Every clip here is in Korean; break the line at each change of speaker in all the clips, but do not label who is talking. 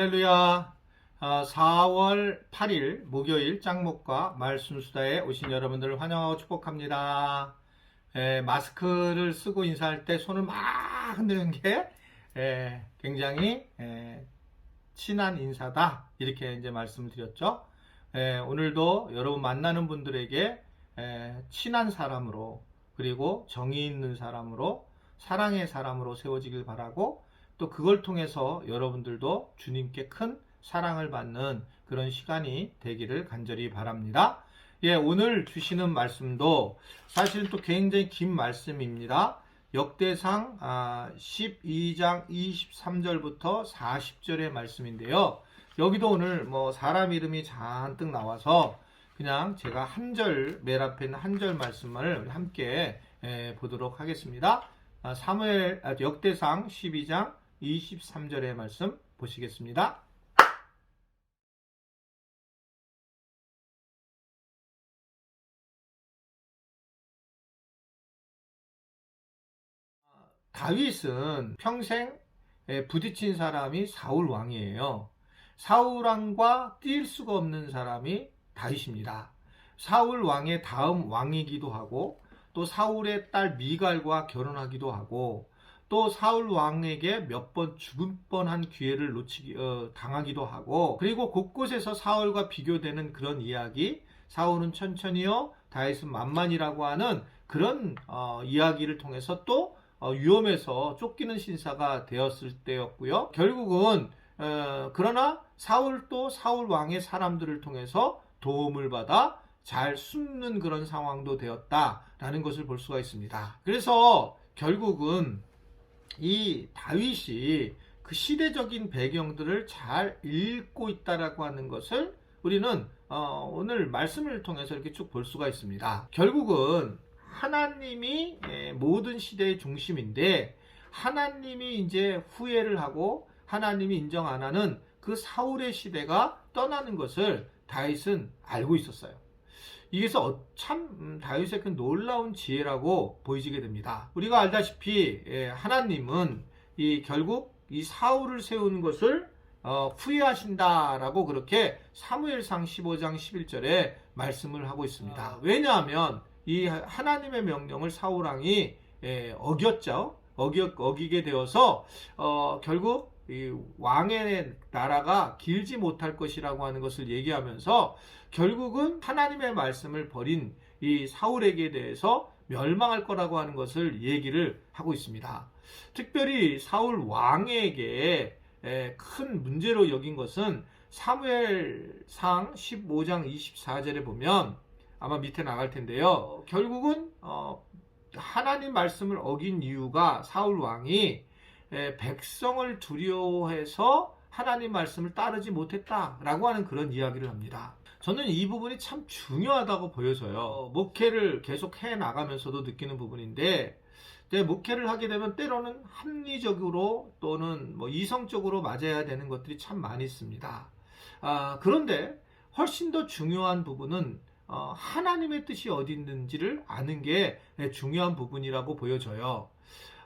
할렐루야. 4월 8일 목요일 짱목과 말씀수다에 오신 여러분들을 환영하고 축복합니다. 에, 마스크를 쓰고 인사할 때 손을 막 흔드는 게 에, 굉장히 에, 친한 인사다. 이렇게 이제 말씀을 드렸죠. 에, 오늘도 여러분 만나는 분들에게 에, 친한 사람으로 그리고 정의 있는 사람으로 사랑의 사람으로 세워지길 바라고 또 그걸 통해서 여러분들도 주님께 큰 사랑을 받는 그런 시간이 되기를 간절히 바랍니다. 예, 오늘 주시는 말씀도 사실은 또 굉장히 긴 말씀입니다. 역대상 12장 23절부터 40절의 말씀인데요. 여기도 오늘 뭐 사람 이름이 잔뜩 나와서 그냥 제가 한 절, 맨 앞에 있는 한 절 말씀을 함께 예, 보도록 하겠습니다. 아, 사무엘 아, 역대상 12장 23절의 말씀 보시겠습니다. 다윗은 평생 부딪힌 사람이 사울 왕이에요. 사울 왕과 뛸 수가 없는 사람이 다윗입니다. 사울 왕의 다음 왕이기도 하고 또 사울의 딸 미갈과 결혼하기도 하고 또 사울 왕에게 몇 번 죽을 뻔한 기회를 놓치기 어, 당하기도 하고 그리고 곳곳에서 사울과 비교되는 그런 이야기 사울은 천천히요 다윗은 만만이라고 하는 그런 어, 이야기를 통해서 또 어, 위험해서 쫓기는 신사가 되었을 때였고요 결국은 어, 그러나 사울도 사울 왕의 사람들을 통해서 도움을 받아 잘 숨는 그런 상황도 되었다라는 것을 볼 수가 있습니다. 그래서 결국은 이 다윗이 그 시대적인 배경들을 잘 읽고 있다라고 하는 것을 우리는 어, 오늘 말씀을 통해서 이렇게 쭉 볼 수가 있습니다. 결국은 하나님이 예, 모든 시대의 중심인데 하나님이 이제 후회를 하고 하나님이 인정 안 하는 그 사울의 시대가 떠나는 것을 다윗은 알고 있었어요. 이게서 어, 참 음, 다윗의 그 놀라운 지혜라고 보이지게 됩니다. 우리가 알다시피 예, 하나님은 이 결국 이 사울을 세우는 것을 어, 후회하신다라고 그렇게 사무엘상 15장 11절에 말씀을 하고 있습니다. 아. 왜냐하면 이 하나님의 명령을 사울 왕이 예, 어겼죠. 어기, 어기게 되어서 어, 결국 왕의 나라가 길지 못할 것이라고 하는 것을 얘기하면서 결국은 하나님의 말씀을 버린 이 사울에게 대해서 멸망할 거라고 하는 것을 얘기를 하고 있습니다. 특별히 사울 왕에게 큰 문제로 여긴 것은 사무엘상 15장 24절에 보면 아마 밑에 나갈 텐데요. 결국은 어, 하나님 말씀을 어긴 이유가 사울 왕이 백성을 두려워해서 하나님 말씀을 따르지 못했다라고 하는 그런 이야기를 합니다. 저는 이 부분이 참 중요하다고 보여져요. 목회를 계속 해 나가면서도 느끼는 부분인데, 목회를 하게 되면 때로는 합리적으로 또는 뭐 이성적으로 맞아야 되는 것들이 참 많이 있습니다. 아, 그런데 훨씬 더 중요한 부분은 어, 하나님의 뜻이 어디 있는지를 아는 게 중요한 부분이라고 보여져요.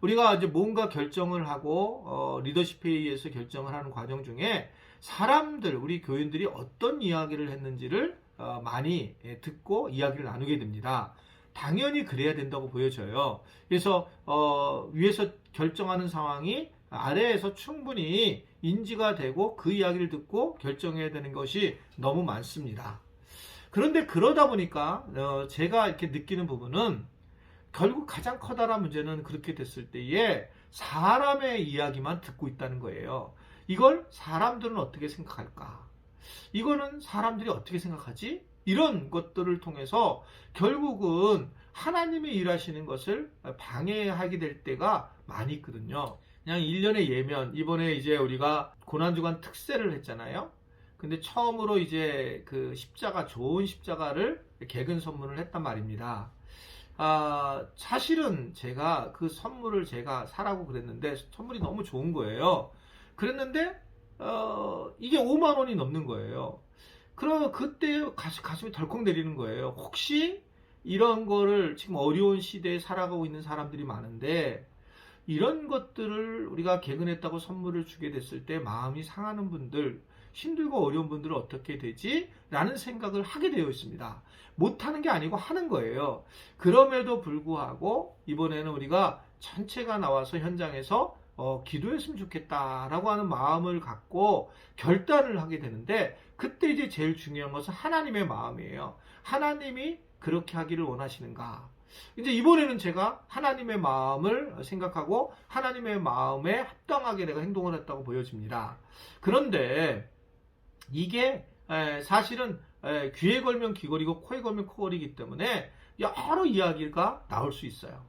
우리가 이제 뭔가 결정을 하고 어, 리더십 회의에서 결정을 하는 과정 중에 사람들 우리 교인들이 어떤 이야기를 했는지를 어, 많이 예, 듣고 이야기를 나누게 됩니다. 당연히 그래야 된다고 보여져요. 그래서 어, 위에서 결정하는 상황이 아래에서 충분히 인지가 되고 그 이야기를 듣고 결정해야 되는 것이 너무 많습니다. 그런데 그러다 보니까 어, 제가 이렇게 느끼는 부분은 결국 가장 커다란 문제는 그렇게 됐을 때에 사람의 이야기만 듣고 있다는 거예요. 이걸 사람들은 어떻게 생각할까? 이거는 사람들이 어떻게 생각하지? 이런 것들을 통해서 결국은 하나님이 일하시는 것을 방해하게 될 때가 많이 있거든요. 그냥 1년의 예면, 이번에 이제 우리가 고난주간 특세를 했잖아요. 근데 처음으로 이제 그 십자가, 좋은 십자가를 개근 선물을 했단 말입니다. 아, 사실은 제가 그 선물을 제가 사라고 그랬는데 선물이 너무 좋은 거예요. 그랬는데 어, 이게 5만 원이 넘는 거예요. 그러면 그때 가슴, 가슴이 덜컥 내리는 거예요. 혹시 이런 거를 지금 어려운 시대에 살아가고 있는 사람들이 많은데 이런 것들을 우리가 개근했다고 선물을 주게 됐을 때 마음이 상하는 분들, 힘들고 어려운 분들은 어떻게 되지? 라는 생각을 하게 되어 있습니다. 못하는 게 아니고 하는 거예요. 그럼에도 불구하고 이번에는 우리가 전체가 나와서 현장에서 어, 기도했으면 좋겠다라고 하는 마음을 갖고 결단을 하게 되는데 그때 이제 제일 중요한 것은 하나님의 마음이에요. 하나님이 그렇게 하기를 원하시는가? 이제 이번에는 제가 하나님의 마음을 생각하고 하나님의 마음에 합당하게 내가 행동을 했다고 보여집니다. 그런데 이게 에, 사실은 에, 귀에 걸면 귀걸이고 코에 걸면 코걸이기 때문에 여러 이야기가 나올 수 있어요.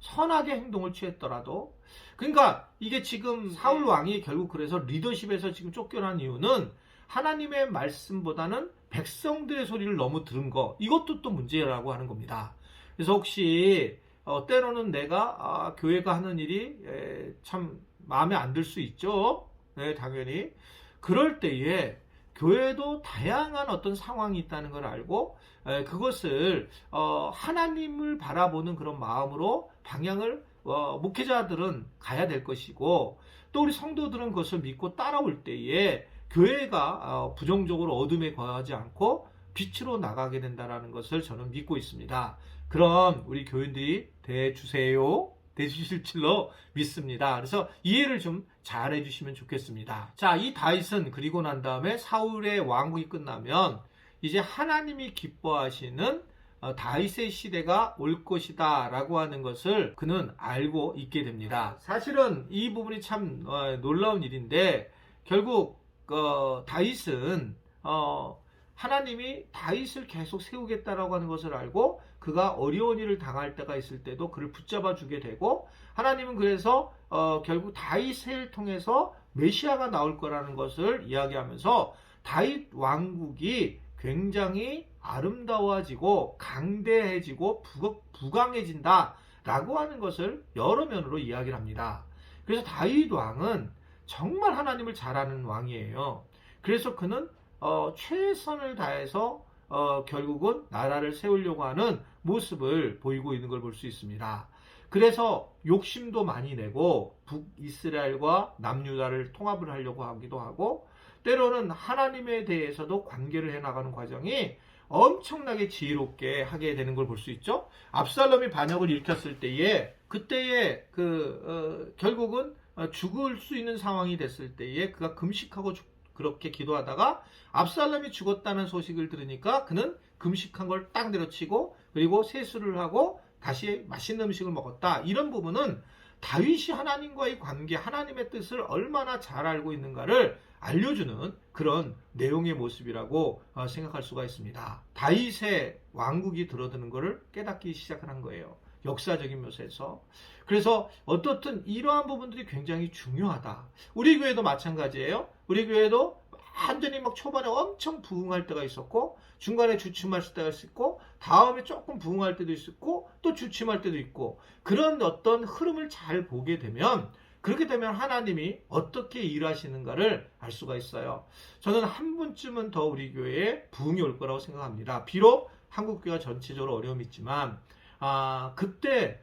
선하게 행동을 취했더라도 그러니까 이게 지금 사울 왕이 결국 그래서 리더십에서 지금 쫓겨난 이유는 하나님의 말씀보다는 백성들의 소리를 너무 들은 거 이것도 또 문제라고 하는 겁니다. 그래서 혹시 어, 때로는 내가 아, 교회가 하는 일이 에, 참 마음에 안 들 수 있죠. 네, 당연히 그럴 때에 교회도 다양한 어떤 상황이 있다는 걸 알고 에, 그것을 어, 하나님을 바라보는 그런 마음으로 방향을 어, 목회자들은 가야 될 것이고 또 우리 성도들은 그것을 믿고 따라올 때에 교회가 어, 부정적으로 어둠에 거하지 않고 빛으로 나가게 된다라는 것을 저는 믿고 있습니다. 그럼 우리 교인들이 대주세요. 되주실 줄로 믿습니다. 그래서 이해를 좀 잘 해주시면 좋겠습니다. 자, 이 다윗은 그리고 난 다음에 사울의 왕국이 끝나면 이제 하나님이 기뻐하시는 어, 다윗의 시대가 올 것이다 라고 하는 것을 그는 알고 있게 됩니다. 사실은 이 부분이 참 어, 놀라운 일인데 결국 어, 다윗은 어, 하나님이 다윗을 계속 세우겠다라고 하는 것을 알고 그가 어려운 일을 당할 때가 있을 때도 그를 붙잡아 주게 되고 하나님은 그래서 어, 결국 다윗을 통해서 메시아가 나올 거라는 것을 이야기하면서 다윗 왕국이 굉장히 아름다워지고 강대해지고 부, 강해진다라고 하는 것을 여러 면으로 이야기를 합니다. 그래서 다윗 왕은 정말 하나님을 잘 아는 왕이에요. 그래서 그는 어, 최선을 다해서 어, 결국은 나라를 세우려고 하는 모습을 보이고 있는 걸 볼 수 있습니다. 그래서 욕심도 많이 내고 북이스라엘과 남유다를 통합을 하려고 하기도 하고 때로는 하나님에 대해서도 관계를 해나가는 과정이 엄청나게 지혜롭게 하게 되는 걸 볼 수 있죠. 압살롬이 반역을 일으켰을 때에 그때에 그 어, 결국은 죽을 수 있는 상황이 됐을 때에 그가 금식하고 죽, 그렇게 기도하다가 압살롬이 죽었다는 소식을 들으니까 그는 금식한 걸 딱 내려치고 그리고 세수를 하고 다시 맛있는 음식을 먹었다. 이런 부분은 다윗이 하나님과의 관계, 하나님의 뜻을 얼마나 잘 알고 있는가를 알려주는 그런 내용의 모습이라고 어, 생각할 수가 있습니다. 다윗의 왕국이 들어드는 것을 깨닫기 시작을 한 거예요. 역사적인 묘사에서. 그래서 어떻든 이러한 부분들이 굉장히 중요하다. 우리 교회도 마찬가지예요. 우리 교회도 완전히 막 초반에 엄청 부흥할 때가 있었고 중간에 주춤할 때가 있었고 다음에 조금 부흥할 때도 있었고 또 주춤할 때도 있고 그런 어떤 흐름을 잘 보게 되면 그렇게 되면 하나님이 어떻게 일하시는가를 알 수가 있어요. 저는 한 분쯤은 더 우리 교회에 부흥이 올 거라고 생각합니다. 비록 한국 교회가 전체적으로 어려움이 있지만 아 그때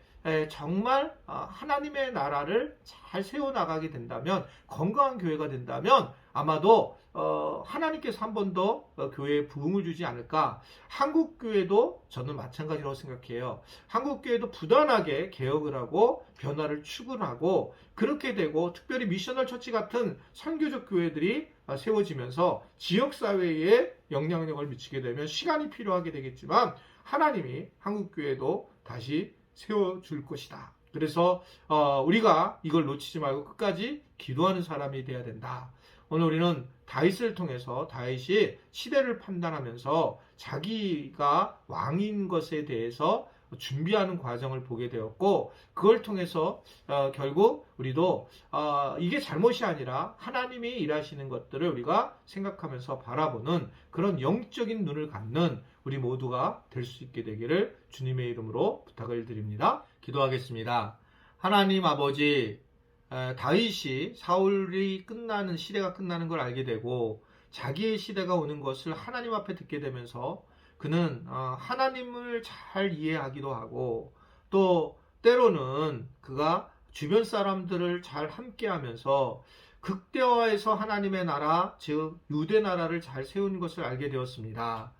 정말 아, 하나님의 나라를 잘 세워나가게 된다면 건강한 교회가 된다면 아마도 어, 하나님께서 한 번더 어, 교회에 부흥을 주지 않을까. 한국 교회도 저는 마찬가지라고 생각해요. 한국 교회도 부단하게 개혁을 하고 변화를 추구하고 그렇게 되고 특별히 미셔널 처치 같은 선교적 교회들이 어, 세워지면서 지역 사회에 영향력을 미치게 되면 시간이 필요하게 되겠지만 하나님이 한국 교회도 다시 세워줄 것이다. 그래서 어, 우리가 이걸 놓치지 말고 끝까지 기도하는 사람이 되어야 된다. 오늘 우리는 다윗을 통해서 다윗이 시대를 판단하면서 자기가 왕인 것에 대해서 준비하는 과정을 보게 되었고 그걸 통해서 어, 결국 우리도 어, 이게 잘못이 아니라 하나님이 일하시는 것들을 우리가 생각하면서 바라보는 그런 영적인 눈을 갖는 우리 모두가 될 수 있게 되기를 주님의 이름으로 부탁을 드립니다. 기도하겠습니다. 하나님 아버지 다윗이 사울이 끝나는 시대가 끝나는 걸 알게 되고 자기의 시대가 오는 것을 하나님 앞에 듣게 되면서 그는 어, 하나님을 잘 이해하기도 하고 또 때로는 그가 주변 사람들을 잘 함께하면서 극대화해서 하나님의 나라, 즉 유대 나라를 잘 세운 것을 알게 되었습니다.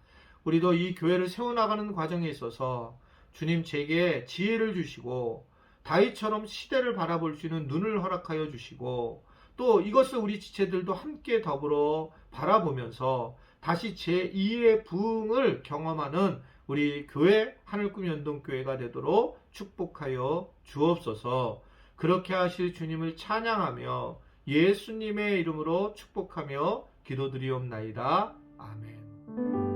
우리도 이 교회를 세워나가는 과정에 있어서 주님 제게 지혜를 주시고 다윗처럼 시대를 바라볼 수 있는 눈을 허락하여 주시고 또 이것을 우리 지체들도 함께 더불어 바라보면서 다시 제2의 부흥을 경험하는 우리 교회 하늘꿈 연동교회가 되도록 축복하여 주옵소서 그렇게 하실 주님을 찬양하며 예수님의 이름으로 축복하며 기도드리옵나이다. 아멘.